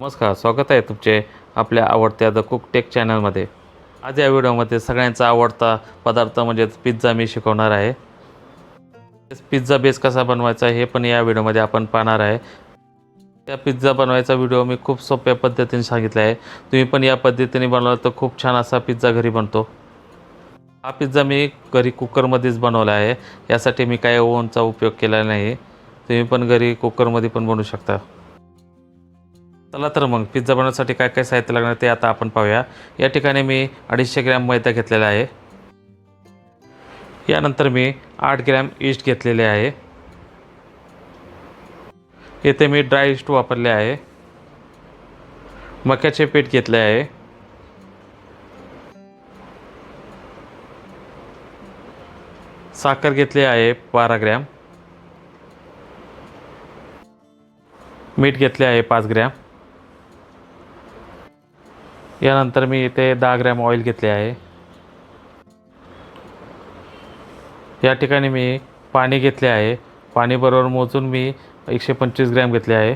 नमस्कार स्वागत आहे तुमचे आपल्या आवडत्या द कुक टेक चॅनलमध्ये आज या व्हिडिओमध्ये सगळ्यांचा आवडता पदार्थ म्हणजेच पिझ्झा मी शिकवणार आहे. पिझ्झा बेस कसा बनवायचा हे पण या व्हिडिओमध्ये आपण पाहणार आहे. त्या पिझ्झा बनवायचा व्हिडिओ मी खूप सोप्या पद्धतीने सांगितला आहे. तुम्ही पण या पद्धतीने बनवला तर खूप छान असा पिझ्झा घरी बनतो. हा पिझ्झा मी घरी कुकरमध्येच बनवला आहे. यासाठी मी काही ओव्हनचा उपयोग केला नाही. तुम्ही पण घरी कुकरमध्ये पण बनवू शकता. चला तर मग पिझ्झा बनवण्यासाठी काय काय साहित्य लागणार ते आता आपण पाहूया. या ठिकाणी मी अडीचशे ग्रॅम मैदा घेतलेला आहे. यानंतर मी आठ ग्रॅम ईस्ट घेतलेले आहे. येथे मी ड्राय ईस्ट वापरले आहे. मक्याचे पीठ घेतले आहे. साखर घेतली आहे बारा ग्रॅम. मीठ घेतले आहे पाच ग्रॅम. यानंतर मी इथे दहा ग्रॅम ऑइल घेतले आहे. या ठिकाणी मी पाणी घेतले आहे. पाणी बरोबर मोजून मी एकशे पंचवीस ग्रॅम घेतले आहे.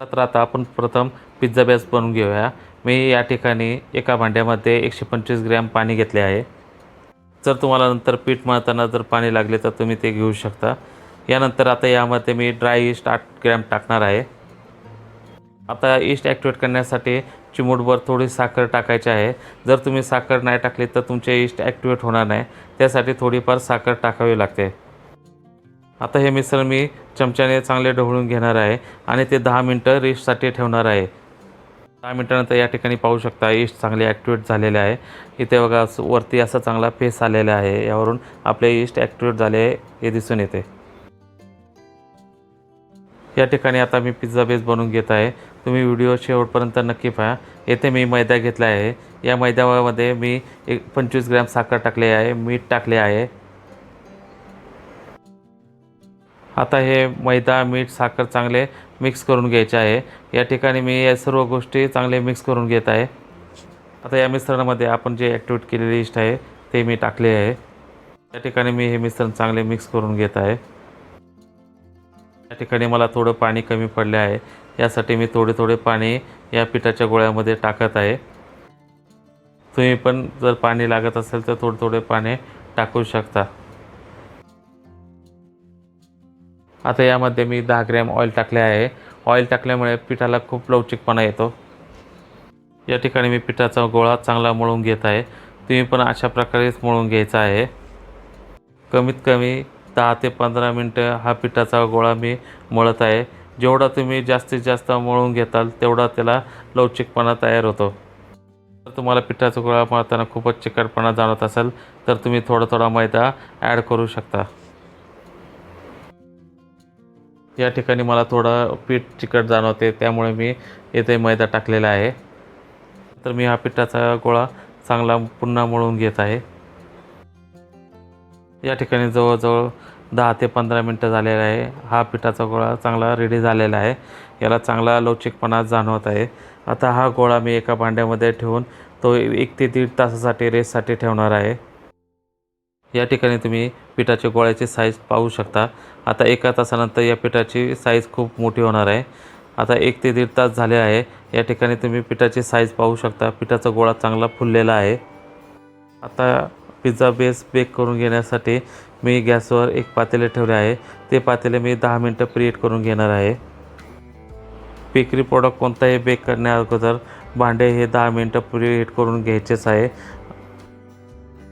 तर आता आपण प्रथम पिझ्झा बॅस बनवून घेऊया. मी या ठिकाणी एका भांड्यामध्ये एकशे पंचवीस ग्रॅम पाणी घेतले आहे. जर तुम्हाला नंतर पीठ मळताना जर पाणी लागले तर तुम्ही ते घेऊ शकता. यानंतर आता यामध्ये मी ड्राय ईस्ट आठ ग्रॅम टाकणार आहे. आता ईस्ट ॲक्टिवेट करण्यासाठी चिमूटभर थोडी साखर टाकायची आहे. जर तुम्ही साखर नाही टाकली तर तुमचे ईस्ट ॲक्टिवेट होणार नाही. त्यासाठी थोडीफार साखर टाकावी लागते. आता हे मिश्रण मी चमच्याने चांगले ढवळून घेणार आहे आणि ते दहा मिनटं रेस्टसाठी ठेवणार आहे. दहा मिनटानंतर या ठिकाणी पाहू शकता ईस्ट चांगले ॲक्टिवेट झालेले आहे. इथे बघा वरती असा चांगला फेस आलेला आहे. यावरून आपले ईस्ट ॲक्टिवेट झाले हे दिसून येते. या ठिकाणी आता मी पिझ्झा बेस बनवून घेत आहे. तुम्ही व्हिडिओ शेवटपर्यंत नक्की पहा. येथे मी मैदा घेतला आहे. या मैद्यामध्ये मी एक पंचवीस ग्रॅम साखर टाकले आहे मीठ टाकले आहे. आता हे मैदा मीठ साखर चांगले मिक्स करून घ्यायचे आहे. या ठिकाणी मी या सर्व गोष्टी चांगले मिक्स करून घेत आहे. आता या मिश्रणामध्ये आपण जे ॲक्टिवेट केलेली इष्ट आहे ते मी टाकले आहे. या ठिकाणी मी हे मिश्रण चांगले मिक्स करून घेत आहे. या ठिकाणी मला थोडं पाणी कमी पडले आहे. यासाठी मी थोडे थोडे पाणी या पिठाच्या गोळ्यामध्ये टाकत आहे. तुम्ही पण जर पाणी लागत असेल तर थोडे थोडे पाणी टाकू शकता. आता यामध्ये मी दहा ग्रॅम ऑइल टाकले आहे. ऑइल टाकल्यामुळे पिठाला खूप लवचिकपणा येतो. या ठिकाणी मी पिठाचा गोळा चांगला मळून घेत आहे. तुम्ही पण अशा प्रकारेच मळून घ्यायचा आहे. कमीत कमी दहा ते पंधरा मिनटं हा पिठाचा गोळा मी मळत आहे. जेवढा तुम्ही जास्तीत जास्त मळून घेताल तेवढा त्याला लवचिकपणा तयार होतो. जर तुम्हाला पिठाचा गोळा मळताना खूपच चिकटपणा जाणवत असेल तर तुम्ही थोडा थोडा मैदा ॲड करू शकता. या ठिकाणी मला थोडं पीठ चिकट जाणवते त्यामुळे मी येथे मैदा टाकलेला आहे. तर मी हा पिठाचा गोळा चांगला पुन्हा मळून घेत आहे. या ठिकाणी जवळजवळ दहा ते पंधरा मिनटं झालेलं आहे. हा पिठाचा गोळा चांगला रेडी झालेला आहे. याला चांगला लवचिकपणा जाणवत आहे. आता हा गोळा मी एका भांड्यामध्ये ठेवून तो एक ते दीड तासासाठी रेससाठी ठेवणार आहे. या ठिकाणी तुम्ही पिठाच्या गोळ्याची साईज पाहू शकता. आता एका तासानंतर या पिठाची साईज खूप मोठी होणार आहे. आता एक ते दीड तास झाले आहे. या ठिकाणी तुम्ही पिठाची साईज पाहू शकता. पिठाचा गोळा चांगला फुललेला आहे. आता पिझ्झा बेस बेक करून घेण्यासाठी मी गॅसवर एक पातेले ठेवले आहे. ते पातेले मी दहा मिनटं प्रिएट करून घेणार आहे. बेकरी प्रोडक्ट कोणताही बेक करण्या अगोदर भांडे हे दहा मिनटं प्रिएट करून घ्यायचेच आहे.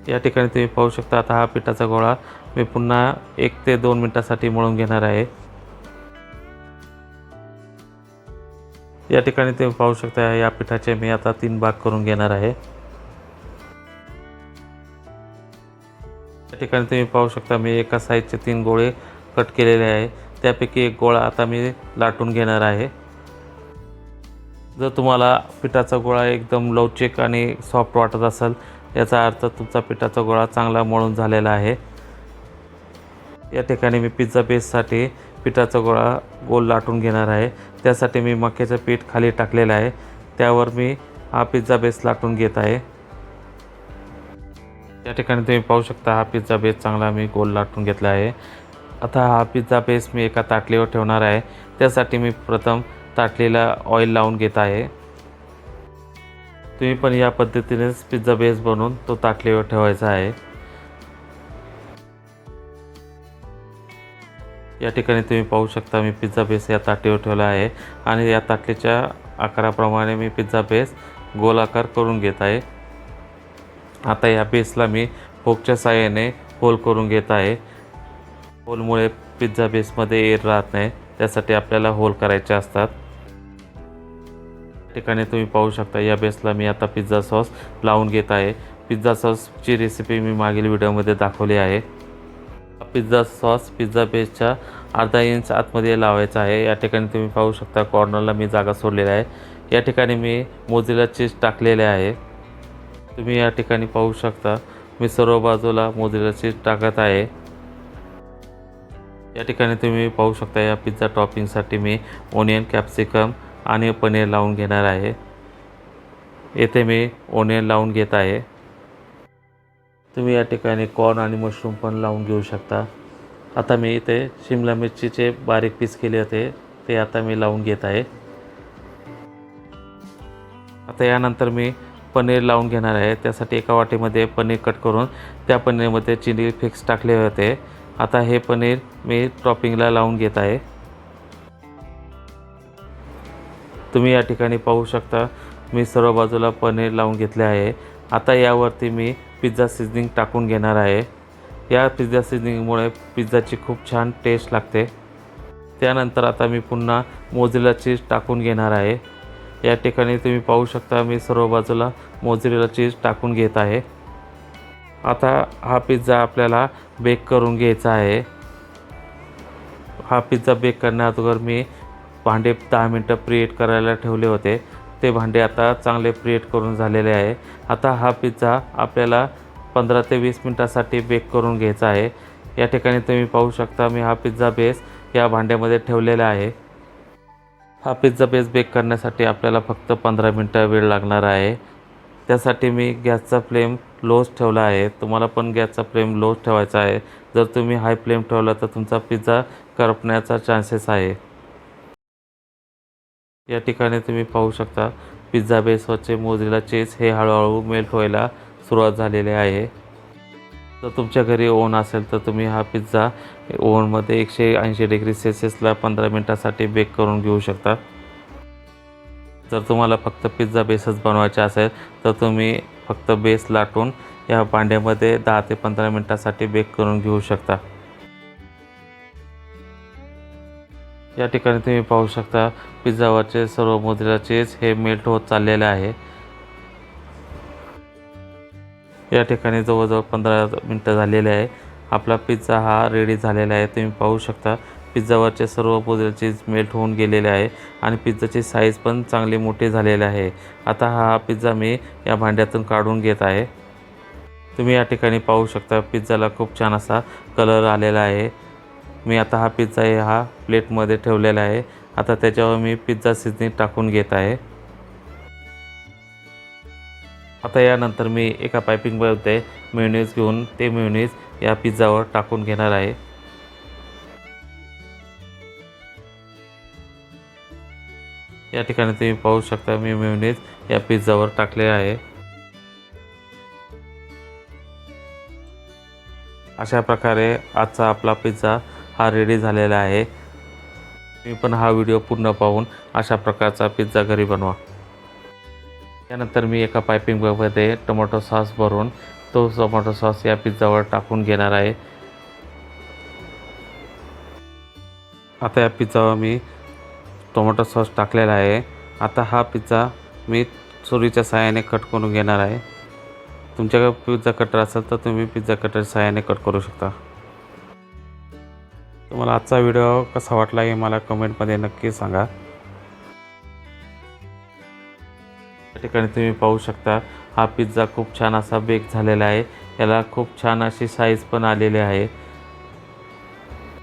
या ठिकाणी तुम्ही पाहू शकता आता हा पिठाचा गोळा मी पुन्हा एक ते दोन मिनटासाठी मळून घेणार आहे. या ठिकाणी तुम्ही पाहू शकता या पिठाचे मी आता तीन भाग करून घेणार आहे. या ठिकाणी तुम्ही पाहू शकता मी एका साईजचे तीन गोळे कट केलेले आहे. त्यापैकी एक गोळा आता मी लाटून घेणार आहे. जर तुम्हाला पिठाचा गोळा एकदम लवचिक आणि सॉफ्ट वाटत असेल याचा अर्थ तुमचा पिठाचा गोळा चांगला मळून झालेला आहे. या ठिकाणी मी पिझ्झा बेससाठी पिठाचा गोळा गोल लाटून घेणार आहे. त्यासाठी मी मक्याचं पीठ खाली टाकलेलं आहे. त्यावर मी हा पिझ्झा बेस लाटून घेत आहे. या ठिकाणी तुम्ही पाहू शकता हा पिझ्झा बेस चांगला मी गोल लाटून घेतला आहे. आता हा पिझ्झा बेस मी एका ताटलीवर ठेवणार आहे. त्यासाठी मी प्रथम ताटलीला ऑइल लावून घेत आहे. तुम्ही पण या पद्धतीनेच पिझ्झा बेस बनवून तो ताटलीवर ठेवायचा आहे. या ठिकाणी तुम्ही पाहू शकता मी पिझ्झा बेस या ताटीवर ठेवला आहे आणि या ताटलीच्या आकाराप्रमाणे मी पिझ्झा बेस गोलाकार करून घेत आहे. आता या बेसला मी फोकच्या साहाय्याने होल करून घेत आहे. होलमुळे पिझ्झा बेसमध्ये एअर राहत नाही त्यासाठी आपल्याला होल करायचे असतात. या ठिकाणी तुम्ही पाहू शकता या बेसला मी आता पिझ्झा सॉस लावून घेत आहे. पिझ्झा सॉसची रेसिपी मी मागील व्हिडिओमध्ये दाखवली आहे. पिझ्झा सॉस पिझ्झा बेसच्या अर्धा इंच आतमध्ये लावायचा आहे. या ठिकाणी तुम्ही पाहू शकता कॉर्नरला मी जागा सोडलेली आहे. या ठिकाणी मी मोझिला चीज टाकलेले आहे. तुम्ही या ठिकाणी पाहू शकता. मी सर्व बाजूला मोजरेची टाकत आहे. या ठिकाणी तुम्ही पाहू शकता या पिझ्झा टॉपिंगसाठी मी ओनियन कॅप्सिकम आणि पनीर लावून घेणार आहे. येथे मी ओनियन लावून घेत आहे. तुम्ही या ठिकाणी कॉर्न आणि मशरूम पण लावून घेऊ शकता. आता मी इथे शिमला मिरचीचे बारीक पीस केले होते ते आता मी लावून घेत आहे. आता यानंतर मी पनीर लावून घेणार आहे. त्यासाठी एका वाटीमध्ये पनीर कट करून त्या पनीरमध्ये चिली फिक्स टाकले होते. आता हे पनीर मी टॉपिंगला लावून घेत आहे. तुम्ही या ठिकाणी पाहू शकता मी सर्व बाजूला पनीर लावून घेतले आहे. आता यावरती मी पिझ्झा सिझनिंग टाकून घेणार आहे. या पिझ्झा सिझनिंगमुळे पिझ्झाची खूप छान टेस्ट लागते. त्यानंतर आता मी पुन्हा मोजिला चीज टाकून घेणार आहे. या ठिकाणी तुम्ही पाहू शकता मी सर्व बाजूला मोजरेला चीज टाकून घेत आहे. आता हा पिझ्झा आपल्याला बेक करून घ्यायचा आहे. हा पिझ्झा बेक करण्या अगोदर मी भांडे दहा मिनटं प्रिएट करायला ठेवले होते. ते भांडे आता चांगले प्रिएट करून झालेले आहे. आता हा पिझ्झा आपल्याला पंधरा ते वीस मिनटासाठी बेक करून घ्यायचा आहे. या ठिकाणी तुम्ही पाहू शकता मी हा पिझ्झा बेस या भांड्यामध्ये ठेवलेला आहे. हा पिझ्झा बेस बेक करण्यासाठी आपल्याला फक्त पंधरा मिनटं वेळ लागणार आहे. त्यासाठी मी गॅसचा फ्लेम लोच ठेवला आहे. तुम्हाला पण गॅसचा फ्लेम लोच ठेवायचा आहे. जर तुम्ही हाय फ्लेम ठेवला तर तुमचा पिझ्झा करपण्याचा चान्सेस आहे. या ठिकाणी तुम्ही पाहू शकता पिझ्झा बेसवरचे मोजलेला चीज हे हळूहळू मेल्ट व्हायला सुरुवात झालेली आहे. जर तुमच्या घरी ओव्हन असेल तर तुम्ही हा पिझ्झा ओव्हनमध्ये एकशे ऐंशी डिग्री सेल्सिअसला पंधरा मिनटासाठी बेक करून घेऊ शकता. जर तुम्हाला फक्त पिझ्झा बेसच बनवायचा असेल तर तुम्ही फक्त बेस लाटून या भांड्यामध्ये दहा ते पंधरा मिनटासाठी बेक करून घेऊ शकता. या ठिकाणी तुम्ही पाहू शकता पिझ्झावरचे सर्व मोजलेला चीज हे मेल्ट होत चाललेले आहे. या ठिकाणी जवळजवळ पंधरा मिनटं झालेले आहे. आपला पिझ्झा हा रेडी झालेला आहे. तुम्ही पाहू शकता पिझ्झावरचे सर्व मोजलेले चीज मेल्ट होऊन गेलेले आहे आणि पिझ्झाची साईज पण चांगली मोठी झालेली आहे. आता हा पिझ्झा मी या भांड्यातून काढून घेत आहे. तुम्ही या ठिकाणी पाहू शकता पिझ्झाला खूप छान असा कलर आलेला आहे. मी आता हा पिझ्झा हा प्लेटमध्ये ठेवलेला आहे. आता त्याच्यावर मी पिझ्झा सिजनी टाकून घेत आहे. आता यानंतर मी एका पायपिंगमध्ये मेयोनीज घेऊन ते मेयोनीज या पिझ्झावर टाकून घेणार आहे. या ठिकाणी तुम्ही पाहू शकता मी मेयोनीज या पिझ्झावर टाकले आहे. अशा प्रकारे आजचा आपला पिझ्झा हा रेडी झालेला आहे. तुम्ही पण हा व्हिडिओ पूर्ण पाहून अशा प्रकारचा पिझ्झा घरी बनवा. त्यानंतर मी एका पायपिंग बॅगमध्ये टोमॅटो सॉस भरून तो टोमॅटो सॉस या पिझ्झावर टाकून घेणार आहे. आता या पिझ्झावर मी टोमॅटो सॉस टाकलेला आहे. आता हा पिझ्झा मी सुरीच्या सहाय्याने कट करून घेणार आहे. तुमच्याकडे पिझ्झा कटर असेल तर तुम्ही पिझ्झा कटर सहाय्याने कट करू शकता. तुम्हाला आजचा व्हिडिओ कसा वाटला हे मला कमेंटमध्ये नक्की सांगा. या ठिकाणी तुम्ही पाहू शकता. हा पिझ्झा खूप छान असा बेक झालेला आहे. याला खूप छान अशी साईज पण आलेली आहे.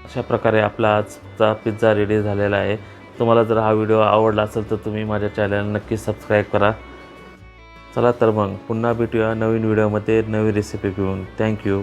अशा प्रकारे आपला आजचा पिझ्झा रेडी झालेला आहे. तुम्हाला जर हा व्हिडिओ आवडला असेल तर तुम्ही माझ्या चॅनल नक्की सबस्क्राईब करा. चला तर मग पुन्हा भेटूया नवीन व्हिडिओमध्ये नवी रेसिपी घेऊन. थँक्यू